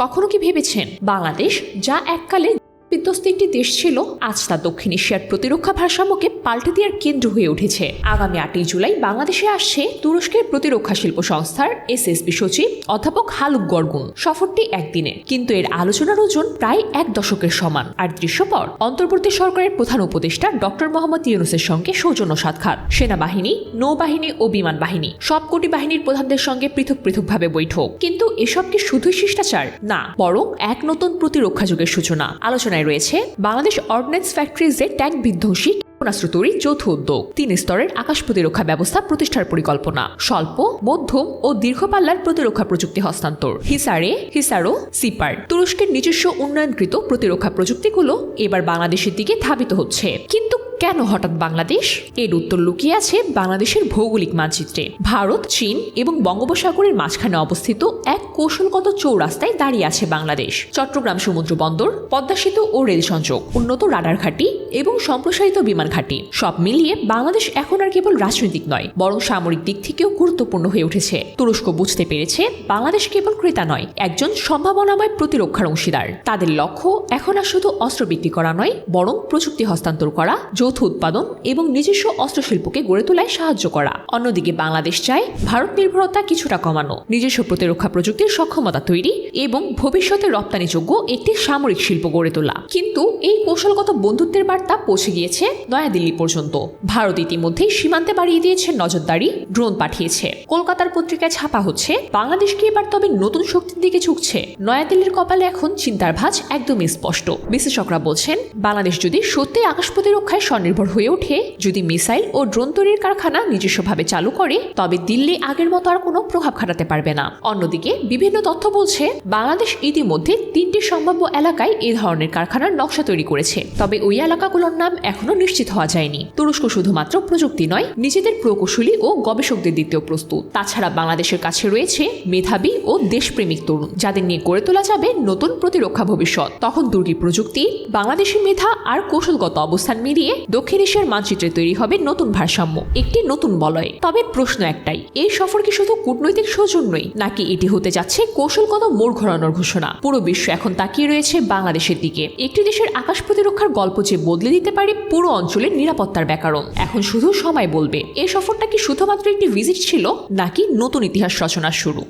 কখনো কি ভেবেছেন? বাংলাদেশ যা এককালে বিধ্বস্ত একটি দেশ ছিল, আজ তা দক্ষিণ এশিয়ার প্রতিরক্ষা ভারসাম্যকে পাল্টে দেওয়ার কেন্দ্র হয়ে উঠেছে। আগামী আটই জুলাই বাংলাদেশে আসছে তুরস্কের প্রতিরক্ষা শিল্প সংস্থার এস এসএসবি সচিব অধ্যাপক হালুক গর্গুন। সফরটি একদিনের, কিন্তু এর আলোচনার ওজন প্রায় এক দশকের সমান। আর দৃশ্যপট, অন্তর্বর্তী সরকারের প্রধান উপদেষ্টা ডক্টর মোহাম্মদ ইউনুসের সঙ্গে সৌজন্য সাক্ষাৎ। সেনাবাহিনী, নৌবাহিনী ও বিমান বাহিনী সবকটি বাহিনীর প্রধানদের সঙ্গে পৃথক পৃথকভাবে বৈঠক। কিন্তু এসব কি শুধুই শিষ্টাচার? না, বরং এক নতুন প্রতিরক্ষা যুগের সূচনা। আলোচনায় রয়েছে, বাংলাদেশ অর্ডিন্যান্স ফ্যাক্টরিজে ট্যাঙ্ক বিধ্বংসী, ক্ষেপণাস্ত্র তৈরির যৌথ উদ্যোগ। তিন স্তরের আকাশ প্রতিরক্ষা ব্যবস্থা প্রতিষ্ঠার পরিকল্পনা। স্বল্প, মধ্যম ও দীর্ঘ পাল্লার প্রতিরক্ষা প্রযুক্তি হস্তান্তর। হিসারে, হিসারো, সিপার, তুরস্কের নিজস্ব উন্নয়নকৃত প্রতিরক্ষা প্রযুক্তিগুলো এবার বাংলাদেশের দিকে ধাবিত হচ্ছে। কিন্তু কেন হঠাৎ বাংলাদেশ? এর উত্তর লুকিয়ে আছে বাংলাদেশের ভৌগোলিক মানচিত্রে। ভারত, চীন এবং বঙ্গোপসাগরের মাঝখানে অবস্থিত এক কৌশলগত চৌরাস্তায় দাঁড়িয়ে আছে বাংলাদেশ। চট্টগ্রাম সমুদ্র বন্দর, পদ্মা সেতু ও রেল সংযোগ, উন্নত রাডার ঘাঁটি এবং সম্প্রসারিত বিমান ঘাঁটি। সব মিলিয়ে বাংলাদেশ এখন আর কেবল রাজনৈতিক নয়, বরং সামরিক দিক থেকেও গুরুত্বপূর্ণ হয়ে উঠেছে। তুরস্ক বুঝতে পেরেছে, বাংলাদেশ কেবল ক্রেতা নয়, একজন সম্ভাবনাময় প্রতিরক্ষার অংশীদার। তাদের লক্ষ্য এখন আর শুধু অস্ত্র বিক্রি করা নয়, বরং প্রযুক্তি হস্তান্তর করা যৌথ উৎপাদন এবং নিজস্ব অস্ত্রশিল্পকে গড়ে তোলায় সাহায্য করা। অন্যদিকে বাংলাদেশ চায় ভারত নির্ভরতা কিছুটা কমানো। নিজস্ব প্রতিরক্ষা প্রযুক্তির সক্ষমতা তৈরি এবং ভবিষ্যতে রপ্তানিযোগ্য একটি সামরিক শিল্প গড়ে তোলা। কিন্তু এই কৌশলগত বন্ধুত্বের বার্তা পৌঁছে গিয়েছে নয়াদিল্লি পর্যন্ত। ভারত ইতিমধ্যেই সীমান্তে বাড়িয়ে দিয়েছে নজরদারি, ড্রোন পাঠিয়েছে। কলকাতার পত্রিকায় ছাপা হচ্ছে, বাংলাদেশ কি এবার তবে নতুন শক্তির দিকে ঝুঁকছে? নয়াদিল্লির কপালে এখন চিন্তার ভাঁজ একদমই স্পষ্ট। বিশেষজ্ঞরা বলছেন, বাংলাদেশ যদি সত্যি আকাশ প্রতিরক্ষায় স্বনির্ভর হয়ে ওঠে। যদি মিসাইল ও ড্রোন তৈরির কারখানা নিজস্বভাবে চালু করে, তবে দিল্লি আগের মতো আর কোনো প্রভাব খাটাতে পারবে না। অন্যদিকে, বিভিন্ন তথ্য বলছে, বাংলাদেশ ইতিমধ্যে তিনটি সম্ভাব্য এলাকায় এ ধরনের কারখানার নকশা তৈরি করেছে। তবে ওই এলাকাগুলোর নাম এখনও নিশ্চিত হওয়া যায়নি। তুরস্ক শুধুমাত্র প্রযুক্তি নয়, নিজেদের প্রকৌশলী ও গবেষকদের দিতেও প্রস্তুত। তাছাড়া বাংলাদেশের কাছে রয়েছে মেধাবী ও দেশপ্রেমিক তরুণ, যাদের নিয়ে গড়ে তোলা যাবে নতুন প্রতিরক্ষা ভবিষ্যৎ। তখন দুর্গী প্রযুক্তি, বাংলাদেশি মেধা আর কৌশলগত অবস্থান মিলিয়ে দক্ষিণ এশিয়ার মানচিত্রে তৈরি হবে নতুন ভারসাম্য, একটি নতুন বলয়। তবে প্রশ্ন একটাই, এই সফর কি শুধু কূটনৈতিক সৌজন্যই, নাকি এটি হতে যাচ্ছে কৌশলগত মোড় ঘোরানোর ঘোষণা? পুরো বিশ্ব এখন তাকিয়ে রয়েছে বাংলাদেশের দিকে। একটি দেশের আকাশ প্রতিরক্ষার গল্প যে বদলে দিতে পারে, পুরো অঞ্চলের নিরাপত্তার ব্যাকরণ। এখন শুধু সময় বলবে, এই সফরটা কি শুধুমাত্র একটি ভিজিট ছিল, নাকি নতুন ইতিহাস রচনার শুরু?